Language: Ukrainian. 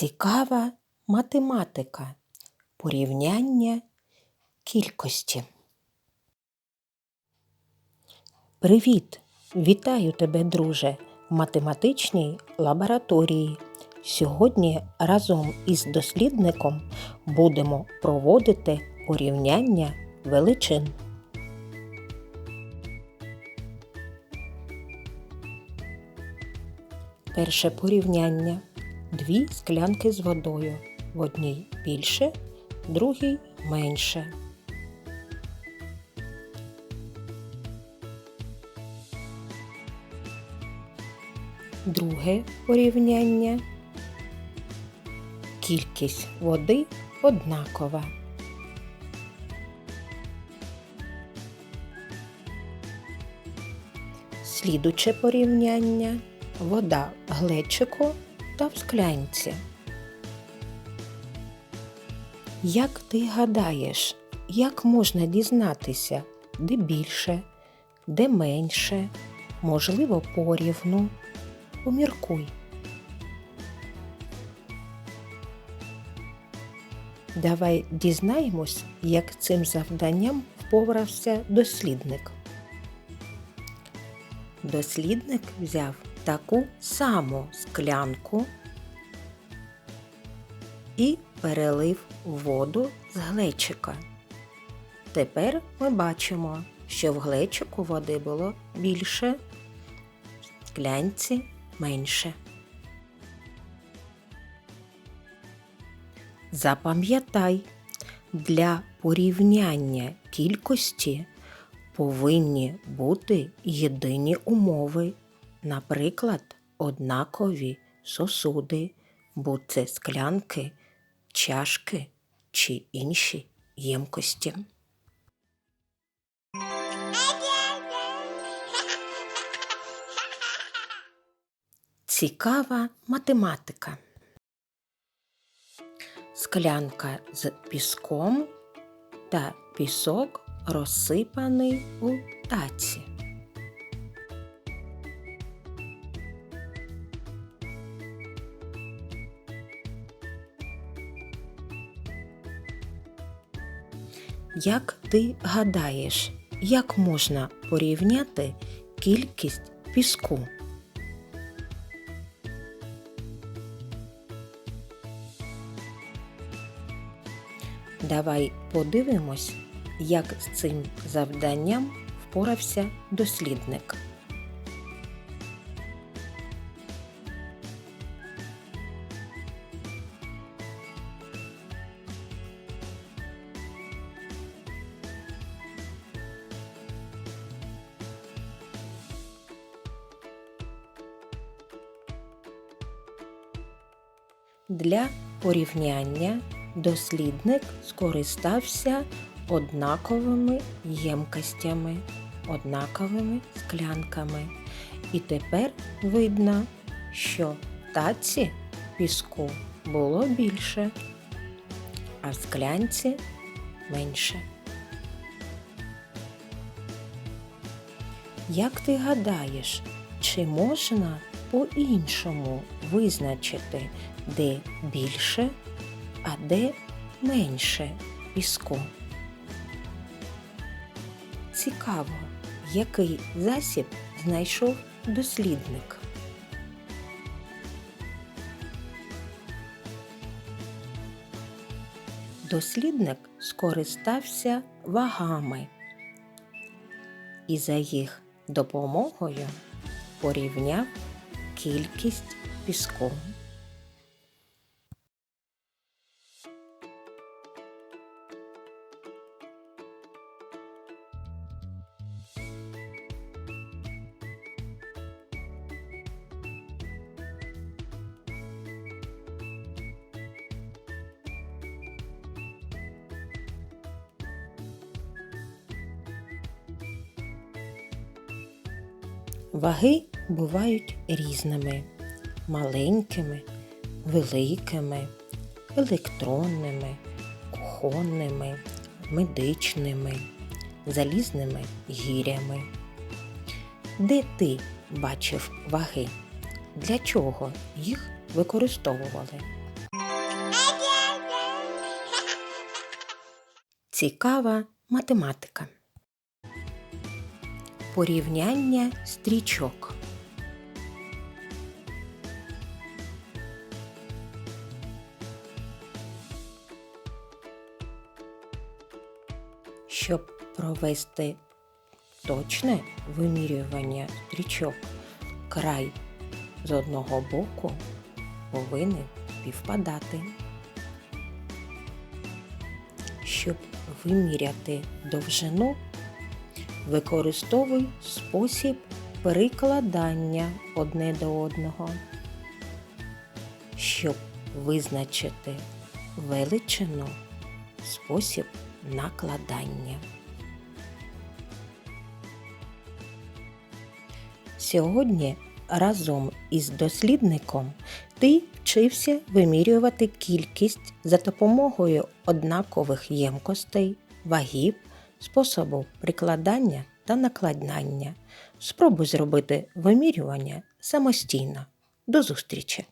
Цікава математика. Порівняння кількості. Привіт! Вітаю тебе, друже, в математичній лабораторії. Сьогодні разом із дослідником будемо проводити порівняння величин. Перше порівняння. Дві склянки з водою. В одній більше, другій менше. Друге порівняння. Кількість води однакова. Слідуче порівняння вода глечику та в склянці. Як ти гадаєш, як можна дізнатися, де більше, де менше, можливо, порівну? Поміркуй. Давай дізнаємось, як цим завданням впорався дослідник. Дослідник взяв таку саму склянку і перелив воду з глечика. Тепер ми бачимо, що в глечику води було більше, в склянці менше. Запам'ятай, для порівняння кількості повинні бути єдині умови, наприклад, однакові сосуди, будь це склянки, чашки чи інші ємкості. Цікава математика. Склянка з піском та пісок розсипаний у таці. Як ти гадаєш, як можна порівняти кількість піску? Давай подивимось, як з цим завданням впорався дослідник. Для порівняння дослідник скористався однаковими ємкостями, однаковими склянками. І тепер видно, що в таці піску було більше, а в склянці менше. Як ти гадаєш, чи можна по-іншому визначити, де більше, а де менше піску? Цікаво, який засіб знайшов дослідник. Дослідник скористався вагами і за їх допомогою порівняв кількість піску. Ваги бувають різними маленькими, великими, електронними, кухонними, медичними, залізними гірями. Де ти бачив ваги? Для чого їх використовували? Цікава математика. Порівняння стрічок. Щоб провести точне вимірювання стрічок, край з одного боку повинен співпадати. Щоб виміряти довжину, використовуй спосіб перекладання одне до одного. Щоб визначити величину, спосіб накладання. Сьогодні разом із дослідником ти вчився вимірювати кількість за допомогою однакових ємкостей, вагів, способу прикладання та накладнання. Спробуй зробити вимірювання самостійно. До зустрічі!